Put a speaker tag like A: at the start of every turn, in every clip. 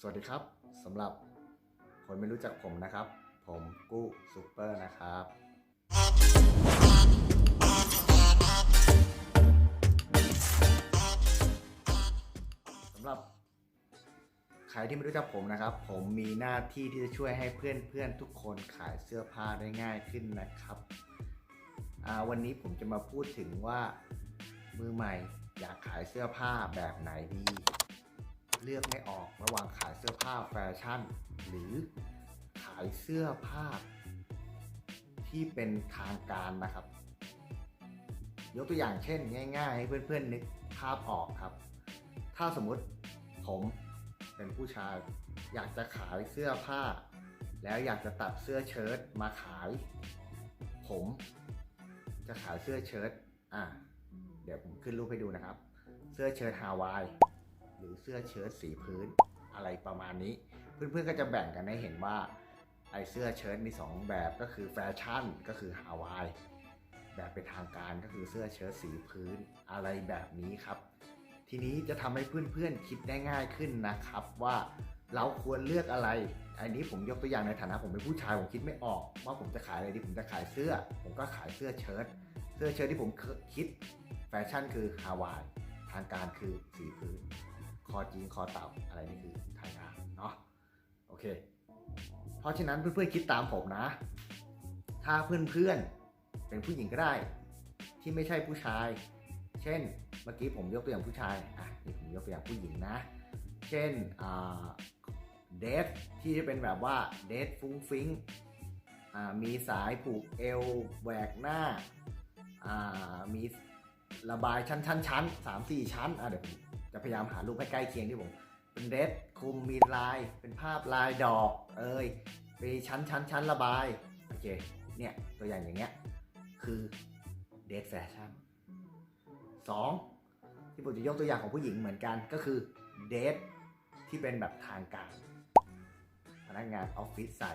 A: สวัสดีครับสำหรับคนไม่รู้จักผมนะครับ ผมกู้ซูเปอร์นะครับสำหรับใครที่ไม่รู้จักผมนะครับ ผมมีหน้าที่ที่จะช่วยให้เพื่อนๆทุกคนขายเสื้อผ้าได้ง่ายขึ้นนะครับวันนี้ผมจะมาพูดถึงว่ามือใหม่อยากขายเสื้อผ้าแบบไหนดี เลือกไม่ออกระหว่างขายเสื้อผ้าแฟชั่น หรือขายเสื้อผ้า ที่เป็นทางการนะครับ ยกตัวอย่างเช่นง่าย ๆ ให้เพื่อนๆนึกภาพออกครับ ถ้าสมมติผมเป็นผู้ชาย อยากจะขายเสื้อผ้า แล้วอยากจะตัดเสื้อเชิ้ตมาขาย ผมจะขายเสื้อเชิ้ตอะเดี๋ยวผมขึ้นรูปให้ดูนะครับ เสื้อเชิ้ตฮาวาย รือเสื้อเชิ้ตสีพื้นอะไรประมาณนี้ เพื่อนๆก็จะแบ่งกันให้เห็นว่าไอเสื้อเชิ้ตมี 2 แบบก็คือแฟชั่นก็คือฮาวายแบบเป็นทางการก็คือเสื้อเชิ้ตสีพื้นอะไรแบบนี้ครับ ทีนี้จะทำให้เพื่อนๆคิดได้ง่ายขึ้นนะครับว่าเราควรเลือกอะไร อันนี้ผมยกตัวอย่างในฐานะผมเป็นผู้ชายผมคิดไม่ออก ว่าผมจะขายอะไรดีผมจะขายเสื้อ ผมก็ขายเสื้อเชิ้ตเสื้อเชิ้ตที่ผมคิดแฟชั่นคือฮาวายทางการคือสีพื้น คอจีนคอเต่าอะไรนี่คือทางการเนาะโอเค เพราะฉะนั้นเพื่อนๆคิดตามผมนะ ถ้าเพื่อนๆเป็นผู้หญิงก็ได้ ที่ไม่ใช่ผู้ชาย เช่นเมื่อกี้ผมยกตัวอย่างผู้ชายอะนี่ผมยกตัวอย่างผู้หญิงนะ เช่นเดทที่จะเป็นแบบว่าเดทฟุ้งฟิ้งมีสายผูกเอวแหวกหน้าามีระบายชั้นชั้นชั้นสามสี่ชั้นอะเดี๋ยวผม จะพยายามหารูปให้ใกล้เคียงที่ผมเป็นเดทคุมมีลาย เป็นภาพลายดอก เอ้ยมีชั้นชั้นชั้นระบายโอเคเนี่ยตัวอย่างอย่างเงี้ยคือเดทแฟชั่นสองที่ผมจะยกตัวอย่างของผู้หญิงเหมือนกันก็คือเดทที่เป็นแบบทางการ พนักงานออฟฟิศใส่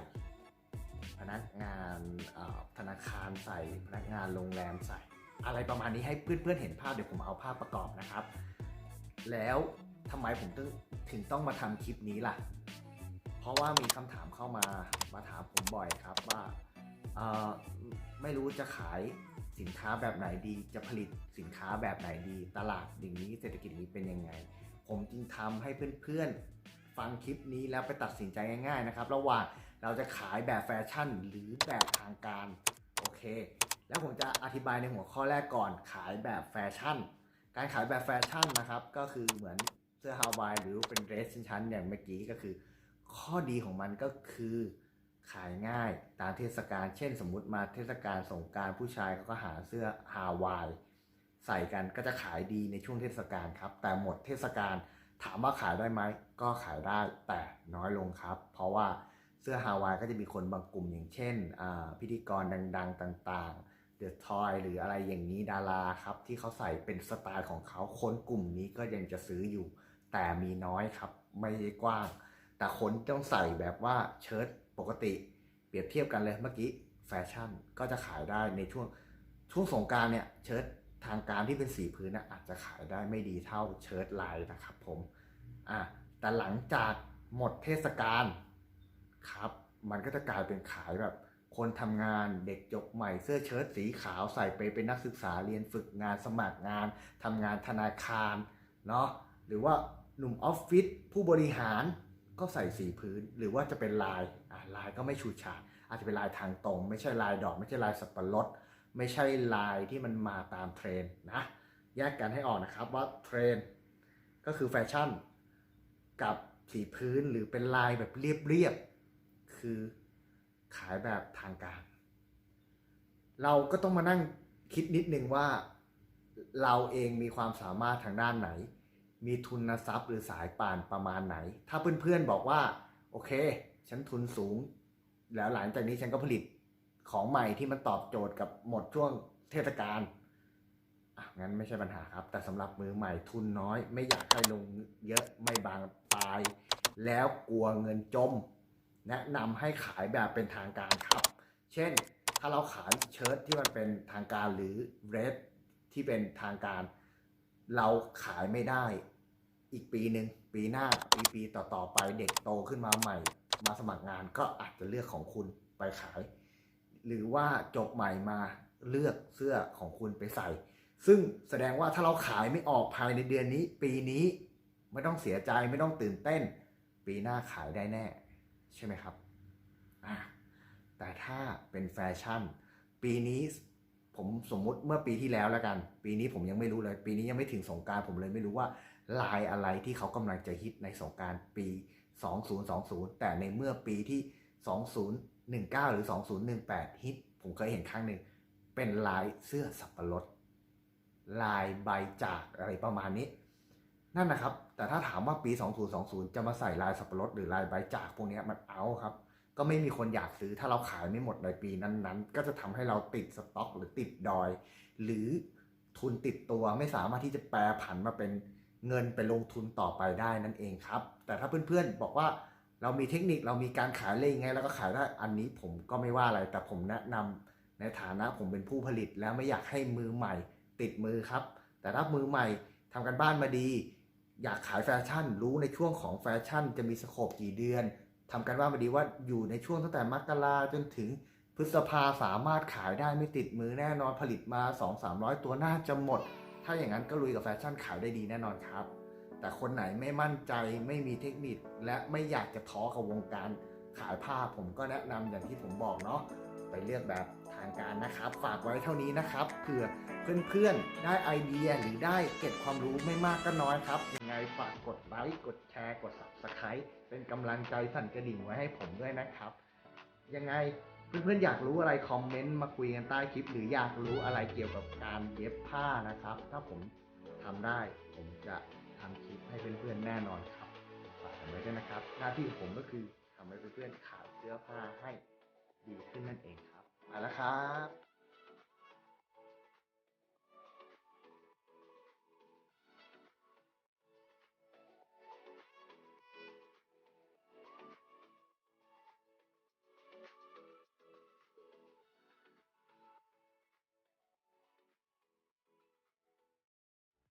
A: พนักงานธนาคารใส่ พนักงานโรงแรมใส่ อะไรประมาณนี้ให้เพื่อนๆเห็นภาพเดี๋ยวผมเอาภาพประกอบนะครับ แล้วทำไมผมถึงถึงต้องมาทำคลิปนี้ล่ะ เพราะว่ามีคำถามเข้ามามาถามผมบ่อยครับว่าไม่รู้จะขายสินค้าแบบไหนดี จะผลิตสินค้าแบบไหนดี ตลาดอย่างนี้เศรษฐกิจนี้เป็นยังไง ผมจึงทำให้เพื่อนๆ ฟังคลิปนี้แล้วไปตัดสินใจง่ายๆนะครับ ระหว่างเราจะขายแบบแฟชั่นหรือแบบทางการ โอเค แล้วผมจะอธิบายในหัวข้อแรกก่อนขายแบบแฟชั่น การขายแบบแฟชั่นนะครับ ก็คือเหมือนเสื้อฮาวายหรือเป็นเดรสชั้นๆอย่างเมื่อกี้ก็คือ ข้อดีของมันก็คือขายง่ายตามเทศกาลเช่นสมมุติมาเทศกาลสงกรารผู้ชายเขาก็หาเสื้อฮาวายใส่กันก็จะขายดีในช่วงเทศกาลครับ แต่หมดเทศกาลถามว่าขายได้ไหมก็ขายได้แต่น้อยลงครับ เพราะว่าเสื้อฮาวายก็จะมีคนบางกลุ่มอย่างเช่น พิธีกรดัง ๆ ต่างๆ เดอะทอยหรืออะไรอย่างนี้ดาราครับ ที่เขาใส่เป็นสไตล์ของเขาคนกลุ่มนี้ก็ยังจะซื้ออยู่ แต่มีน้อยครับ ไม่กว้าง แต่คนต้องใส่แบบว่าเชิ้ตปกติ เปรียบเทียบกันเลยเมื่อกี้แฟชั่นก็จะขายได้ในช่วงช่วงสงการเนี่ยเชิ้ตทางการที่เป็นสีพื้นนะอาจจะขายได้ไม่ดีเท่าเชิ้ตลายนะครับผมอะแต่หลังจากหมดเทศกาลครับ มันก็จะกลายเป็นขายแบบ คนทำงานเด็กจบใหม่เสื้อเชิ้ตสีขาวใส่ไปเป็นนักศึกษาเรียนฝึกงานสมัครงานทำงานธนาคารเนาะหรือว่าหนุ่มออฟฟิศผู้บริหารก็ใส่สีพื้น หรือว่าจะเป็นลายลายก็ไม่ฉูดฉาดอาจจะเป็นลายทางตรง ไม่ใช่ลายดอก ไม่ใช่ลายสับปะรดไม่ใช่ลายที่มันมาตามเทรนนะแยกกันให้ออกนะครับว่าเทรนก็คือแฟชั่นกับสีพื้นหรือเป็นลายแบบเรียบๆคือ ขายแบบทางการ เราก็ต้องมานั่งคิดนิดนึงว่าเราเองมีความสามารถทางด้านไหน มีทุนทรัพย์หรือสายป่านประมาณไหน ถ้าเพื่อนๆบอกว่า โอเค ฉันทุนสูง แล้วหลังจากนี้ฉันก็ผลิตของใหม่ที่มันตอบโจทย์กับหมดช่วงเทศกาลอะงั้นไม่ใช่ปัญหาครับ แต่สำหรับมือใหม่ทุนน้อย ไม่อยากให้ลงเยอะไม่บางปลาย แล้วกลัวเงินจม แนะนำให้ขายแบบเป็นทางการครับ เช่นถ้าเราขายเชิ้ตที่มันเป็นทางการหรือเรดที่เป็นทางการ เราขายไม่ได้ อีกปีหนึ่งปีหน้าปีปีต่อต่อๆไปเด็กโตขึ้นมาใหม่ มาสมัครงานก็อาจจะเลือกของคุณไปขาย หรือว่าจบใหม่มาเลือกเสื้อของคุณไปใส่ ซึ่งแสดงว่าถ้าเราขายไม่ออกภายในเดือนนี้ ปีนี้ไม่ต้องเสียใจไม่ต้องตื่นเต้น ปีหน้าขายได้แน่ ใช่ไหมครับ แต่ถ้าเป็นแฟชั่น ปีนี้ผมสมมุติเมื่อปีที่แล้วแล้วกัน ปีนี้ผมยังไม่รู้เลย ปีนี้ยังไม่ถึงสงการผมเลยไม่รู้ว่าลายอะไรที่เขากำลังจะฮิตในสงการปี 2020 แต่ในเมื่อปีที่ 2019 หรือ 2018 ฮิต ผมเคยเห็นครั้งหนึ่งเป็นลายเสื้อสับปะรดลายใบจากอะไรประมาณนี้ นั่นนะครับ แต่ถ้าถามว่าปี 2020 จะมาใส่ลายสับปะรดหรือลายใบจากพวกนี้มันเอาครับ ก็ไม่มีคนอยากซื้อถ้าเราขายไม่หมดในปีนั้นๆ ก็จะทำให้เราติดสต็อกหรือติดดอย หรือทุนติดตัวไม่สามารถที่จะแปรผันมาเป็นเงินไปลงทุนต่อไปได้นั่นเองครับ แต่ถ้าเพื่อนๆบอกว่าเรามีเทคนิคเรามีการขายเลยยังไงแล้วก็ขายได้อันนี้ผมก็ไม่ว่าอะไร แต่ผมแนะนำในฐานะผมเป็นผู้ผลิตแล้วไม่อยากให้มือใหม่ติดมือครับ แต่ถ้ามือใหม่ทำกันบ้านมาดี อยากขายแฟชั่น รู้ในช่วงของแฟชั่น จะมีสโคปกี่เดือนทำกันบ้ามาดีว่าอยู่ในช่วงตั้งแต่มกราจนถึงพฤษภาสามารถขายได้ไม่ติดมือแน่นอนผลิตมา 2 3 0 0 ตัวน่าจะหมด ถ้าอย่างนั้นก็ลุยกับแฟชั่นขายได้ดีแน่นอนครับ แต่คนไหนไม่มั่นใจไม่มีเทคนิค และไม่อยากจะท้อกับวงการขายผ้าผมก็แนะนำอย่างที่ผมบอกเนาะไปเลือกแบบทางการนะครับ ฝากไว้เท่านี้นะครับเผื่อ เพื่อนๆ ได้ไอเดียหรือได้เก็บความรู้ไม่มากก็น้อยครับ ยังไงฝากกดไลค์ กดแชร์ กด subscribe เป็นกำลังใจสั่นกระดิ่งไว้ให้ผมด้วยนะครับ ยังไงเพื่อนๆ อยากรู้อะไรคอมเมนต์มาคุยกันใต้คลิป หรืออยากรู้อะไรเกี่ยวกับการเย็บผ้านะครับ ถ้าผมทำได้ผมจะทำคลิปให้เพื่อนๆ แน่นอนครับ ฝากไว้ด้วยนะครับ หน้าที่ของผมก็คือทำให้เพื่อนๆขายเสื้อผ้าให้ดีขึ้นนั่นเองครับมาแล้วครับ